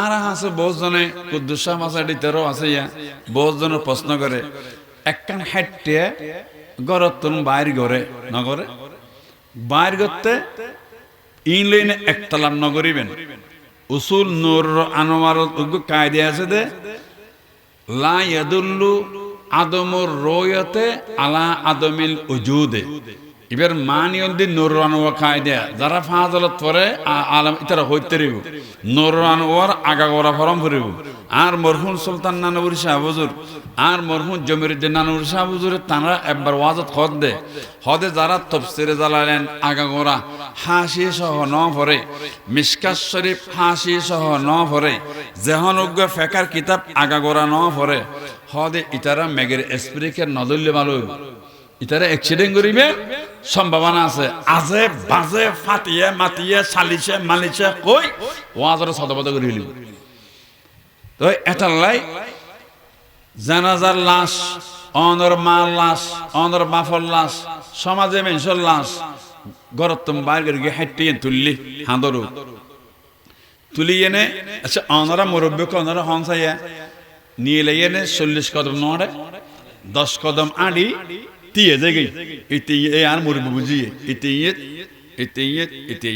আর আছে বহুত জনে কুদ্দুসা মাসাডি তেরো আছে ইয়া। বহুত জনে প্রশ্ন করে একখান হাইটে গরত তুন বাইর গড়ে নগরে বাইর করতে ইনলাইনে একতলাম নগরিবেন উসুল নূর আনোয়ার কায়দে আছে দে, লা ইয়াদুল্লু আদমুর রোয়তে আলা আদমিল উজুদে। এবার মানিয়ল দি নুরানোয়া কায়দা, যারা ফাজলত পরে আলম ইতারা হইতে রিব। নুরানোয়ার আগা গড়া ফরম ফুরিব। আর মরহুম সুলতান নানবুর শাহ হুজুর, আর মরহুম জমিরুদ্দিন নানবুর শাহ হুজুরে, তারা একবার ওয়াজত হদ দে। হদে যারা তফসিরে জ্বালালেন আগা গড়া, হাসি সহ ন ভরে। মিসকাস শরীফ হাসি সহ ন ভরে। জেহনজ্ঞ ফেকার কিতাব আগা গড়া ন ভরে। হদে ইতারা মেঘের স্প্রিকে নদল্য মালু ইতারা এক্সিডেন্ট করিবে সম্ভাবনা আছে। আজে বাজে, ফাটিয়ে মাতিয়ে চালিছে, মালিছে, কই? ওয়াজরে সদবদ করে হইলিব তো এটা লাই জানাজার লাশ, অনর মার লাশ, অনর বাফর লাশ, সমাজে মেনসর লাশ গরত তুমি বাইর গিয়ে হাঁটিয়ে তুললি, হাঁদরু। তুলি এনে আচ্ছা অনরা মুরব্বী অনরা হংসাইয়া, নিয়ে এনে চল্লিশ কদম নড়ে, দশ কদম আড়ি তিয়ে জেগে ইতি এ আর মুরব্বী বুঝিয়ে ইতি ইতি ইতি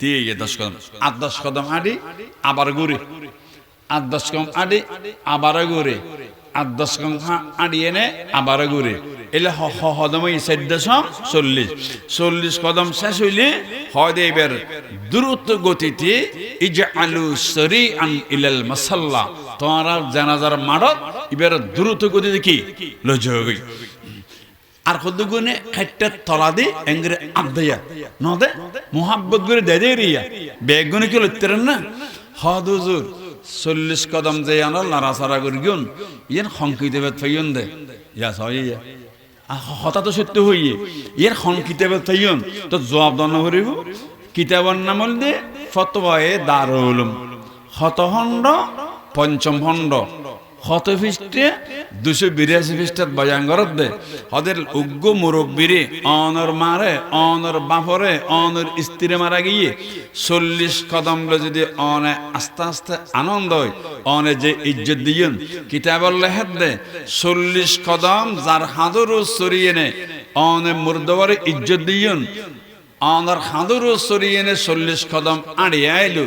তিয়ে দশ কদম আট দশ কদম আড়ি আবার ঘুরে আট দশ কদম আড়ি আবার ঘুরে আট দশ কদম আড়ি এনে আবার ঘুরে এলে হদম চৈদ্দশ চল্লিশ চল্লিশ কদম শেষ হইলে হয় এবার দ্রুত গতিতে ইজা আলু সরি আন ইলাল মাসাল্লা তোমার জানাজার মারত এবার দ্রুত গতিতে কি লজগই আর কদ্দুগুনে খাইটা তলা দি এঙ্গরে আদাইয়া নদে? মোহাব্বত করে দে রিয়া। বেগুনে কি লইতেন না? হদ হুজুর, চল্লিশ কদম যে আনার লাড়াচাড়া করি গুন ইয়ের সংকিতে বেত ফাইয়ন দে। ইয়া সই ইয়া। হতা তো সত্য হইয়ে। ইয়ের সংকিতে বেত ফাইয়ন। তো জবাব দান করিব কিতাবর নাম দে ফতবায়ে দারুলুম শতখণ্ড পঞ্চম খণ্ড শত খ্রিস্টে দুশো বিরাশি খ্রিস্টাত বয়াঙ্গরত দে। হদের উগ্র মুরব্বীরে, অনর মারে, অনর বাপরে, অনর স্ত্রী মারা গিয়ে চল্লিশ কদম যদি অনে আস্তে আস্তে আনন্দ হয়, অনে যে ইজ্জত দিয়েন কিতাবর লেহের দে, চল্লিশ কদম যার হাদরও সরিয়ে নে, অনে মুর্দবরে ইজ্জত দিয়েন, অনর হাদরও সরিয়ে নে চল্লিশ কদম আড়িয়ে আইলু।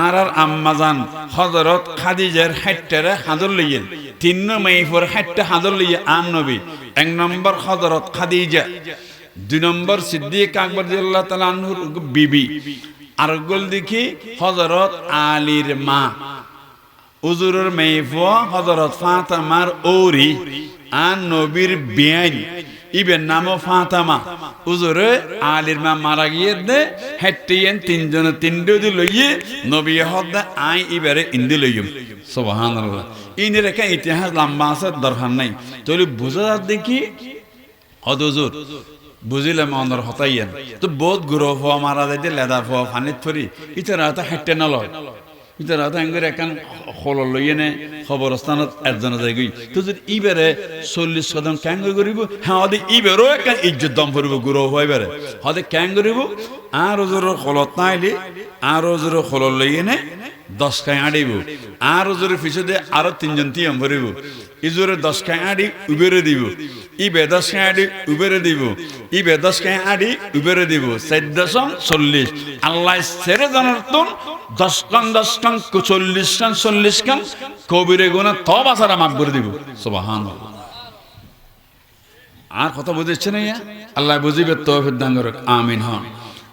আর আর আম্মাজান হজরত খাদিজের হাইট্টারে হাদর লইয়েন তিন মাইফর হাইট্টা হাদর লইয়ে আন নবী। এক নম্বর হজরত খাদিজা, দুই নম্বর সিদ্দিক আকবর আল্লাহ তালা আনহুর বিবি। আর গোল দেখি হজরত আলীর মা, উজুরের মেয়েফুয়া হজরত ফাতামার ওরি আন নবীর বিয়ান ইবের নামও ফাতামা। উজুরে আলির মা মারা গিয়ে দে হেটিয়েন তিনজন তিনটে দি লইয়ে নবী হদ আই ইবারে ইন্দি লইম সুবহানাল্লাহ। ইনের একটা ইতিহাস লম্বা আছে, দরকার নাই। তাহলে বুঝা যাক দেখি। হদুজুর বুঝিলাম অনর হতাইয়েন তো বহুত গুরু হওয়া মারা যাইতে লেদা হওয়া ফানিত ফরি। ইতারা তো হেঁটে নলয়। ইতারা তো এঙ্গের একান খোল লইয়ে নে খবরস্থানত একজনে যাই গই তো যদি ইবারে চল্লিশ কদম ক্যাং করিব হ্যাঁ হদে ইবারও একান ইজ্জত দম ফুরিব গুরু হওয়া এবারে হদে ক্যাং করিব আর ওজোর খোলত নাইলে আর ওজোর খোল লইয়ে নে দশ খাই আড়িব। আর ওজোরের পিছনে আরও তিনজন তিয়াম ভরিব। ইজোরে দশ খাই আড়ি উবেরে দিব। ই বেদশ খাই আড়ি উবেরে দিব। ই বেদশ খাই আড়ি উবেরে দিব। চৈদ্দশম চল্লিশ। আল্লাহ ছেড়ে জানার তুন দশ কান দশ কান চল্লিশ কান চল্লিশ কান কবিরে গুণা ত বাসারা মাফ করে দিব। সুবাহান আর কথা বুঝেছে না ইয়া? আল্লাহ বুঝিবে তো দাঙ্গর আমিন হন